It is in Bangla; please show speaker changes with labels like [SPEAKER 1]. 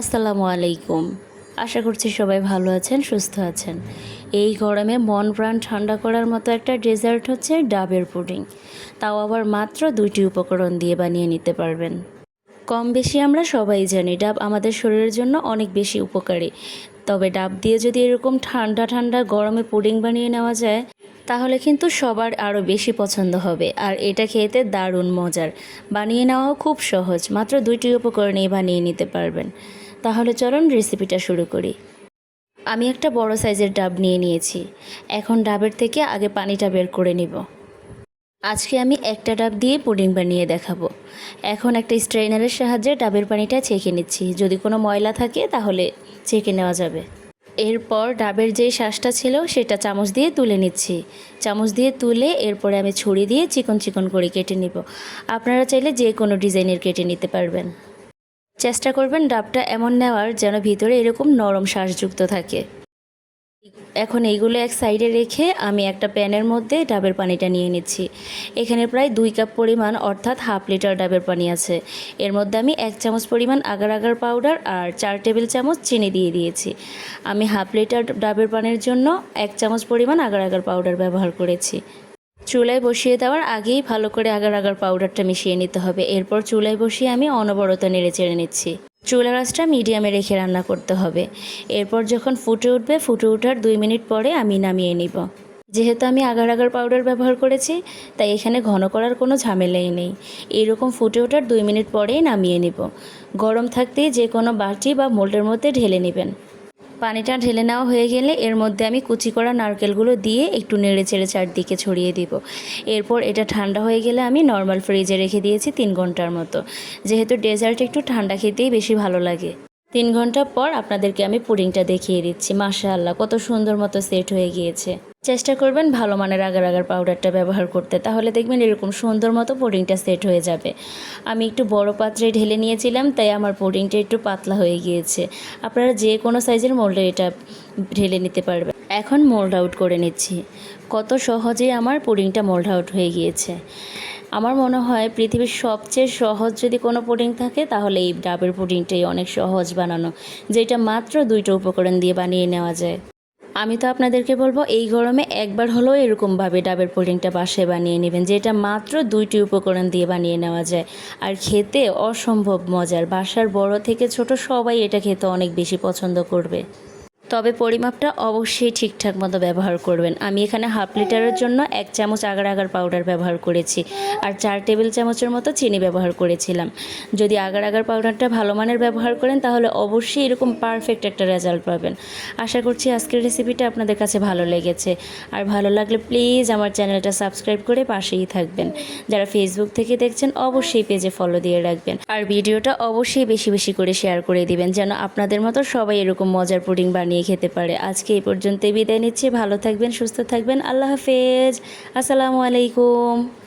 [SPEAKER 1] আসসালামু আলাইকুম। আশা করছি সবাই ভালো আছেন, সুস্থ আছেন। এই গরমে মন প্রাণ ঠান্ডা করার মতো একটা ডেজার্ট হচ্ছে ডাবের পুডিং। তাও আবার মাত্র দুইটি উপকরণ দিয়ে বানিয়ে নিতে পারবেন। কম বেশি আমরা সবাই জানি, ডাব আমাদের শরীরের জন্য অনেক বেশি উপকারী। তবে ডাব দিয়ে যদি এরকম ঠান্ডা ঠান্ডা গরমে পুডিং বানিয়ে নেওয়া যায়, তাহলে কিন্তু সবার আরও বেশি পছন্দ হবে। আর এটা খেতে দারুণ মজার। বানিয়ে নেওয়াও খুব সহজ, মাত্র দুইটি উপকরণেই বানিয়ে নিতে পারবেন। তাহলে চলুন রেসিপিটা শুরু করি। আমি একটা বড় সাইজের ডাব নিয়ে নিয়েছি। এখন ডাবের থেকে আগে পানিটা বের করে নিব। আজকে আমি একটা ডাব দিয়ে পুডিং বানিয়ে দেখাবো। এখন একটা স্ট্রেনারের সাহায্যে ডাবের পানিটা ছেঁকে নিচ্ছি। যদি কোনো ময়লা থাকে তাহলে ছেঁকে নেওয়া যাবে। এরপর ডাবের যেই শ্বাসটা ছিল সেটা চামচ দিয়ে তুলে নিচ্ছি। চামচ দিয়ে তুলে এরপরে আমি ছুরি দিয়ে চিকন চিকন করে কেটে নিব। আপনারা চাইলে যে কোনো ডিজাইনের কেটে নিতে পারবেন। চেষ্টা করবেন ডাবটা এমন নেওয়ার যেন ভিতরে এরকম নরম শ্বাসযুক্ত থাকে। এখন এইগুলো এক সাইডে রেখে আমি একটা প্যানের মধ্যে ডাবের পানিটা নিয়ে নিচ্ছি। এখানে প্রায় দুই কাপ পরিমাণ অর্থাৎ হাফ লিটার ডাবের পানি আছে। এর মধ্যে আমি এক চামচ পরিমাণ আগার আগার পাউডার আর চার টেবিল চামচ চিনি দিয়ে দিয়েছি। আমি হাফ লিটার ডাবের পানির জন্য এক চামচ পরিমাণ আগার আগার পাউডার ব্যবহার করেছি। চুলায় বসিয়ে দেওয়ার আগেই ভালো করে আগার আগার পাউডারটা মিশিয়ে নিতে হবে। এরপর চুলায় বসিয়ে আমি অনবরত নেড়ে চেড়ে নিচ্ছি। চুলার আঁচটা মিডিয়ামে রেখে রান্না করতে হবে। এরপর যখন ফুটে উঠবে, ফুটে ওঠার দুই মিনিট পরে আমি নামিয়ে নিব। যেহেতু আমি আগার আগার পাউডার ব্যবহার করেছি, তাই এখানে ঘন করার কোনো ঝামেলাই নেই। এইরকম ফুটে ওঠার দুই মিনিট পরেই নামিয়ে নিব। গরম থাকতেই যে কোনো বাটি বা মোল্ডের মধ্যে ঢেলে নেবেন। পানিটা ঢেলে নেওয়া হয়ে গেলে এর মধ্যে আমি কুচি করা নারকেলগুলো দিয়ে একটু নেড়ে চেড়ে চারদিকে ছড়িয়ে দিব। এরপর এটা ঠান্ডা হয়ে গেলে আমি নর্মাল ফ্রিজে রেখে দিয়েছি তিন ঘণ্টার মতো। যেহেতু ডেজার্ট একটু ঠান্ডা খেতেই বেশি ভালো লাগে। তিন ঘণ্টা পর আপনাদেরকে আমি পুডিংটা দেখিয়ে দিচ্ছি। মাশাআল্লাহ, কত সুন্দর মতো সেট হয়ে গিয়েছে। চেষ্টা করবেন ভালো মানের আগার আগার পাউডারটা ব্যবহার করতে। তাহলে দেখবেন এরকম সুন্দর মতো পুডিংটা সেট হয়ে যাবে। আমি একটু বড় পাত্রে ঢেলে নিয়েছিলাম, তাই আমার পুডিংটা একটু পাতলা হয়ে গিয়েছে। আপনারা যে কোনো সাইজের মোল্ডে এটা ঢেলে নিতে পারবেন। এখন মোল্ড আউট করে নিচ্ছি। কত সহজেই আমার পুডিংটা মোল্ড আউট হয়ে গিয়েছে। আমার মনে হয় পৃথিবীর সবচেয়ে সহজ যদি কোনো পুডিং থাকে, তাহলে এই ডাবের পুডিংটাই অনেক সহজ বানানো, যেটা মাত্র দুইটা উপকরণ দিয়ে বানিয়ে নেওয়া যায়। আমি তো আপনাদেরকে বলব, এই গরমে একবার হলেও এরকমভাবে ডাবের পুডিংটা বাসায় বানিয়ে নেবেন, যেটা মাত্র দুইটি উপকরণ দিয়ে বানিয়ে নেওয়া যায়। আর খেতে অসম্ভব মজার, বাসার বড় থেকে ছোট সবাই এটা খেতে অনেক বেশি পছন্দ করবে। তবে পরিমাপটা অবশ্যই ঠিকঠাক মতো ব্যবহার করবেন। আমি এখানে হাফ লিটারের জন্য এক চামচ আগার আগার পাউডার ব্যবহার করেছি আর চার টেবিল চামচের মতো চিনি ব্যবহার করেছিলাম। যদি আগার আগার পাউডারটা ভালো মানের ব্যবহার করেন, তাহলে অবশ্যই এরকম পারফেক্ট একটা রেজাল্ট পাবেন। আশা করছি আজকের রেসিপিটা আপনাদের কাছে ভালো লেগেছে। আর ভালো লাগলে প্লিজ আমার চ্যানেলটা সাবস্ক্রাইব করে পাশেই থাকবেন। যারা ফেসবুক থেকে দেখছেন, অবশ্যই পেজে ফলো দিয়ে রাখবেন। আর ভিডিওটা অবশ্যই বেশি বেশি করে শেয়ার করে দিবেন, যেন আপনাদের মতো সবাই এরকম মজার পুডিং বানিয়ে খেতে পারে। আজকে এই পর্যন্তই বিদায় নিচ্ছি। ভালো থাকবেন, সুস্থ থাকবেন। আল্লাহ হাফেজ। আসসালামু আলাইকুম।